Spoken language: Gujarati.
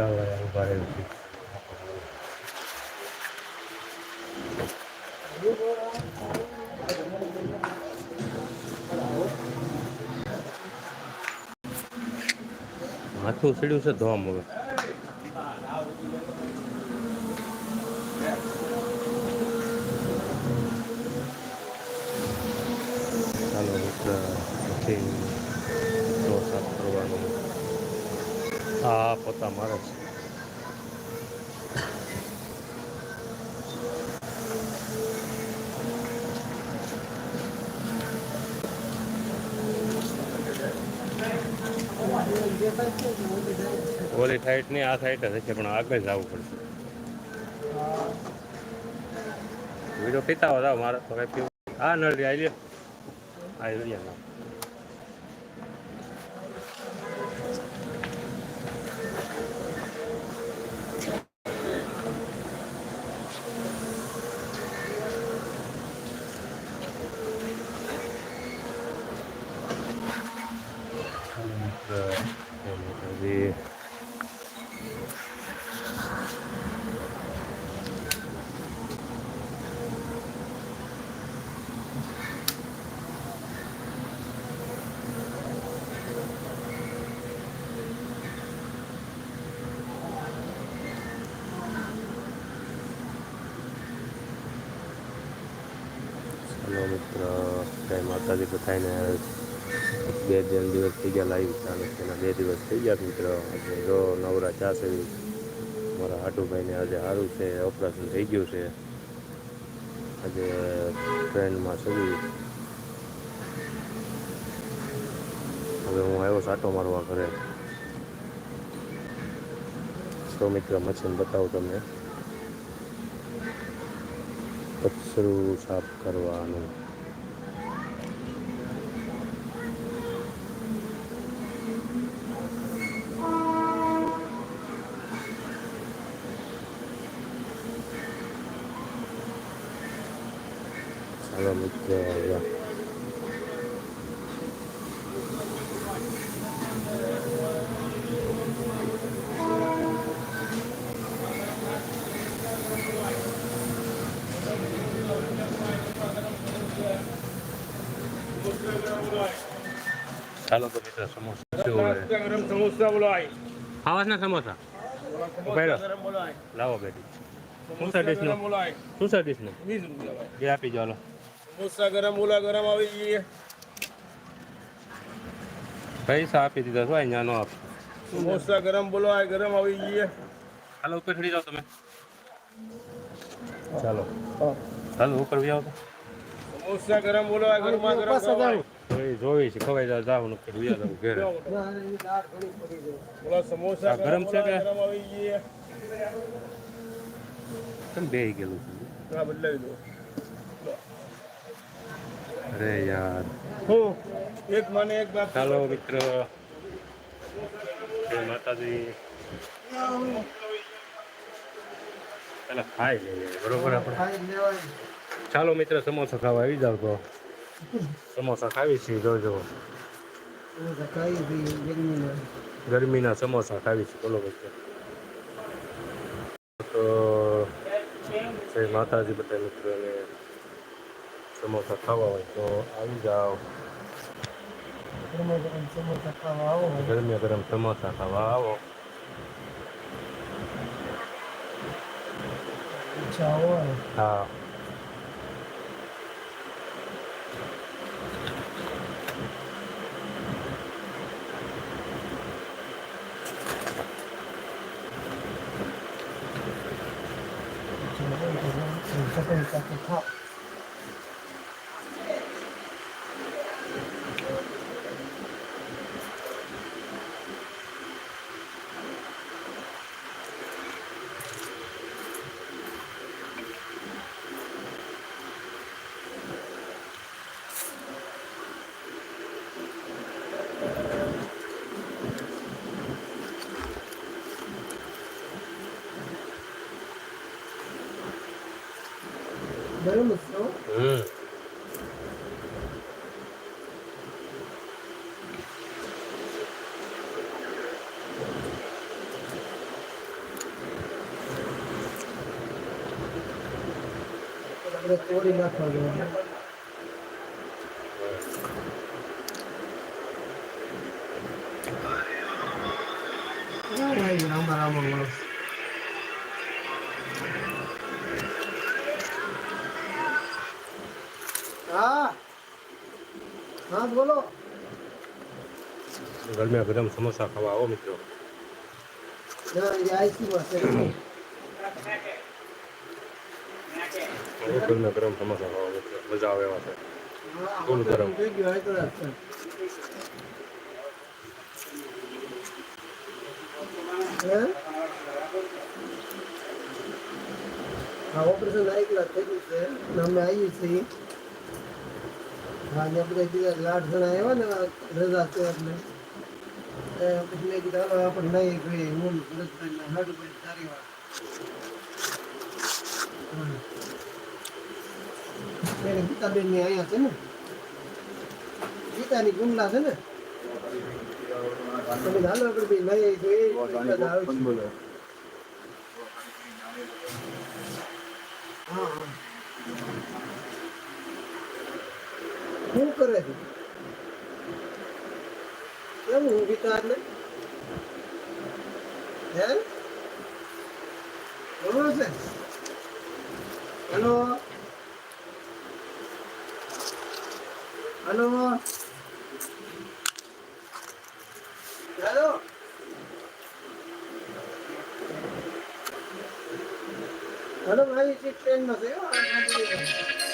ચાલો ઊભા રહ્યું છે માથું સીડ્યું છે ધોવા મળે ચાલો મિત્ર પછી તો સાફ કરવાનું આ પોતા મારે છે. ઓલી સાઈડની, આ સાઈડ જ છે પણ આગળ જવું પડશે. બીજો પીતા હોય મારે તો કઈ હા, નળી આવી લ્યો. આવી લ્યો. હજી ચાલો મિત્ર જય માતાજી બધાને બે ત્રણ દિવસ થઈ ગયા લાઈવ ચાલુ એના બે દિવસ થઈ ગયા મિત્રો. આજે જો નવરા ચા છે મારા હાટુભાઈને આજે સારું છે ઓપરેશન થઈ ગયું છે. આજે ટ્રેનમાં સગી હવે હું આવ્યો સાટો મારવા ઘરે. તો મિત્ર મશીન બતાવું તમને. કચરું સાફ કરવાનું. ચાલો મિત્ર આવ્યા ચાલો તો મિત્ર સમોસા શું હોય ગરમ સમોસા બોલાય આવાસના સમોસા ઉભેરો લાવો બેટી શું છે ડીશનું ગરમ બોલાય શું છે ડીશનું વીસ રૂપિયા ભાઈ એ આપી ચાલો સમોસા ગરમ ઓલા ગરમ આવી જઈએ. પૈસા આપી દીધા છો? અહીંયા નો આપ. સમોસા ગરમ બોલો આ ગરમ આવી જઈએ. હાલો ઉપર ચડી જાઓ તમે. ચાલો. ચાલો ઉપર બી આવો સમોસા ગરમ બોલો આ ગરમ ખવાય. જોઈ છે ખવાઈ જાય જાવ નક્કી બી જાવ ઘેરે. બોલા સમોસા આ ગરમ છે કે? ગરમ આવી જઈએ. કેમ ગયેલું છે? બદલાવી દો. અરે યાર. હું એક મને એક બાપ. ચાલો મિત્ર. જય માતાજી. પેલા ખાઈ લઈએ બરોબર આપણે? ચાલો મિત્ર સમોસા ખાવા આવી જાવ તો. સમોસા ખાવી છીએ જોજો ગરમીના સમોસા ખાવી છે બોલો મિત્ર. તો જય માતાજી બધા મિત્રોને. સમોસા ખાવા હોય તો આવી જાઓ ગરમી ગરમ સમોસા ખાવા આવો હા બરોબર મિત્રો હમ તોડી નાખવા જોઈએ Ay, no, રામ. હા બોલો. ગરમ્યા ગરમ સમોસા ખાવા આવો મિત્રો. ગરમ્યા ગરમ સમોસા ખાવા મિત્રો. મજા આવે એવા છે. ફૂલ ગરમ. હે? ઓપરેશન આઈકલા થઈ ગયું છે. અમે આવીએ છીએ. ને બધા બીજા લાડ જણા આવ્યા ને રજા છે એટલે. એ પછી મેં કીધું હાલો આપણે નહીં જોઈએ હું ભરતભાઈ હાડુભાઈ સારી વાત. એને ગીતાબેનની અહીંયા છે ને. ગીતાની ગુંડલા છે ને. તમે હાલો આપણે આવે. હા હા. શું કરે છે? કેમ હું વિચાર ને હે? બરોબર છે. હેલો? હેલો? હેલો? હલો, ભાઈ ટ્રેન ટ્રેનમાં છે.